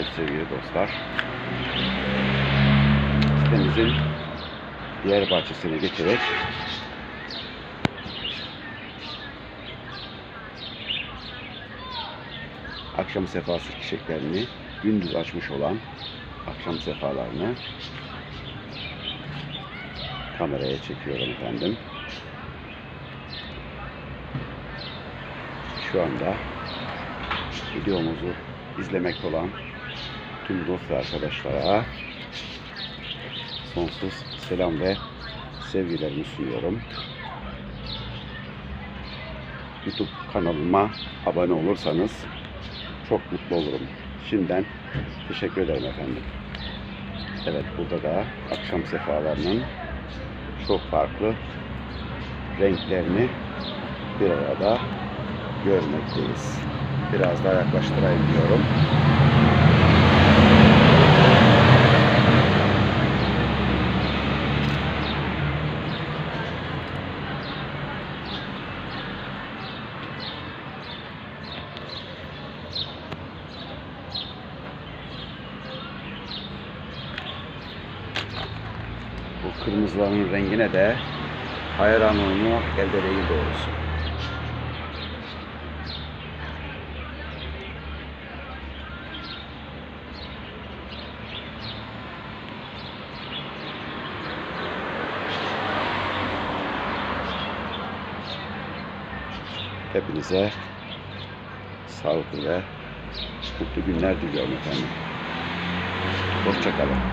Evet sevgili dostlar. Sitemizin diğer bahçesine geçerek akşam sefası çiçeklerini gündüz açmış olan akşam sefalarını kameraya çekiyorum efendim. Şu anda videomuzu izlemekte olan tüm dost ve arkadaşlara sonsuz selam ve sevgilerimi sunuyorum. YouTube kanalıma abone olursanız çok mutlu olurum. Şimdiden teşekkür ederim efendim. Evet burada da akşam sefalarının çok farklı renklerini bir arada görmekteyiz. Biraz daha yaklaştırayım diyorum. Kırmızıların rengine de hayranlığımı elde değil doğrusu. Hepinize sağlıklı ve mutlu günler diliyorum efendim. Hoşçakalın.